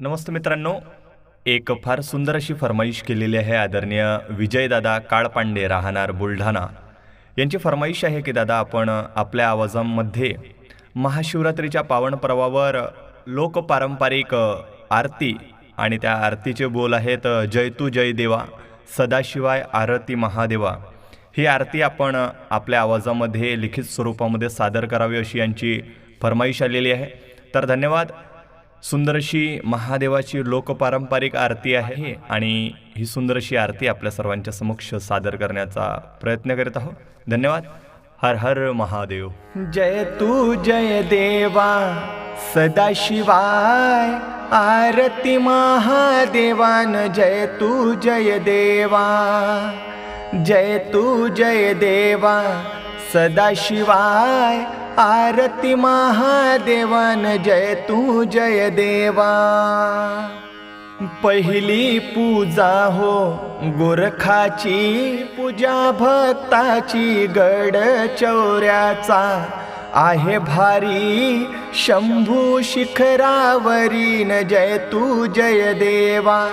नमस्ते मित्रांनो. एक फार सुंदर अशी फरमाईश केलेली आहे आदरणीय विजयदादा काळपांडे राहणार बुलढाणा. यांची फरमाईश आहे की दादा आपण आपल्या आवाजामध्ये महाशिवरात्रीच्या पावनपर्वावर लोकपारंपरिक आरती आणि त्या आरतीचे बोल आहेत जय तू जय देवा सदाशिवाय आरती महादेवा. ही आरती आपण आपल्या आवाजामध्ये लिखित स्वरूपामध्ये सादर करावी अशी यांची फरमाईश आलेली आहे. तर धन्यवाद. सुंदर अशी महादेवाची लोकपारंपरिक आरती आहे आणि ही सुंदर अशी आरती आपल्या सर्वांच्या समक्ष सादर करण्याचा प्रयत्न करीत आहोत. धन्यवाद. हर हर महादेव. जय तू जय देवा. सदाशिवाय आरती महादेवान जय तू जय देवा. जय तू जय देवा. सदाशिवाय आरती महादेवन जय तू जय देवा. पहिली पूजा हो गोरखाची पूजा भक्ताची गड चौऱ्याचा. आहे भारी शंभू शिखरावरीन जय तू जय देवा.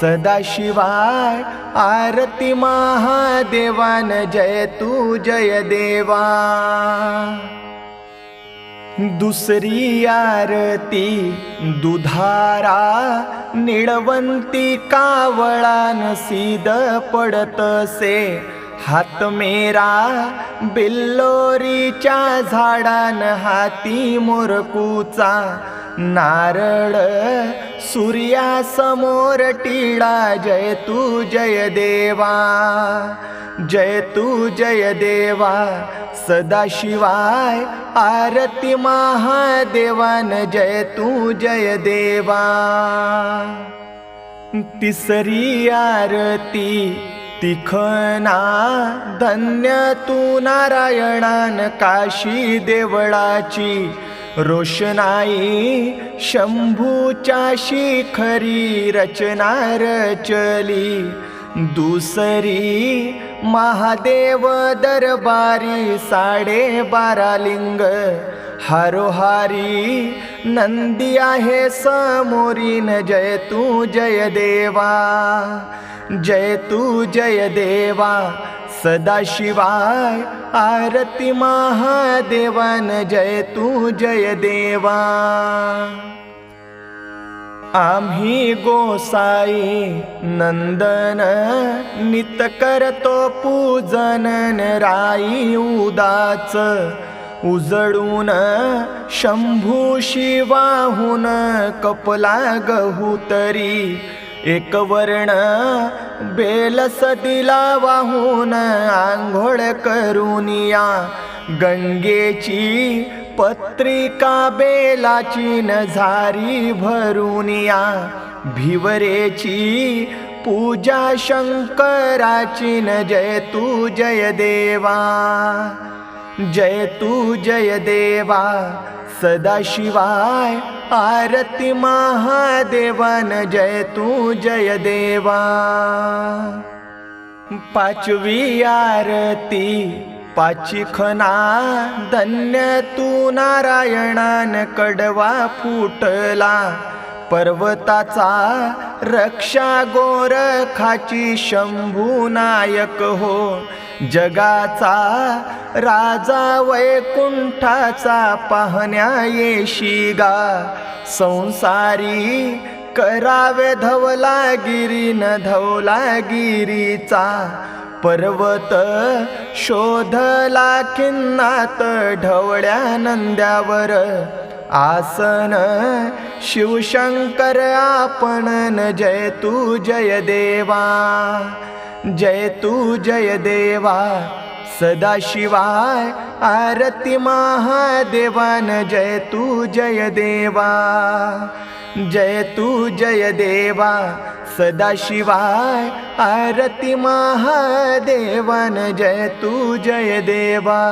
सदाशिवाय आरती महादेवान जय तू जय देवा. दुसरी आरती दुधारा निळवंती कावळान सीद पडतसे. हात मेरा बिल्लोरीच्या झाडान हाती मोरकूचा. नारळ सूर्यासमोर टिळा जय तू जय देवा जय तू जय देवा सदाशिवाय आरती महादेवान जय तू जय देवा. तिसरी आरती तिखना धन्य तू नारायणान काशी देवळाची रोषणाई शंभूच्या शिखरी रचना रचली. दुसरी महादेव दरबारी साडे बारा लिंग. हरोहारी नंदी आहे समोरीन. जय तू जय देवा जय तू जय देवा सदाशिवाय आरती महादेवान जय तू जय देवा। आम्ही गोसाई नंदन नित करतो पूजन राई उदाच। उजळून शंभू शिवाहून कपला गहू तरी। एक वर्ण बेल सदिला वाहून आंघोळ करूनिया गंगेची पत्रिका बेलाची नझारी भरूनिया भिवरेची पूजा शंकराची न जय तू जय देवा. जय तू जय देवा सदाशिवाय आरती महादेवन जय तू जय देवा. पाचवी आरती पाचिखना धन्य तू नारायणान कडवा फुटला. पर्वताचा रक्षा गोरखाची शंभू नायक हो. जगाचा राजा वैकुंठाचा पाहण्या येशिगा संसारी करावे धवला न धवला गिरीचा. पर्वत शोधला खिन्नात ढवळ्या नंद्यावर. आसन शिवशंकर आपण जय तू जय देवा जय तू जय देवा सदाशिवाय आरती महादेवान जय तू जय देवा जय तू जय देवा सदाशिवाय आरती महादेवान जय तू जय देवा।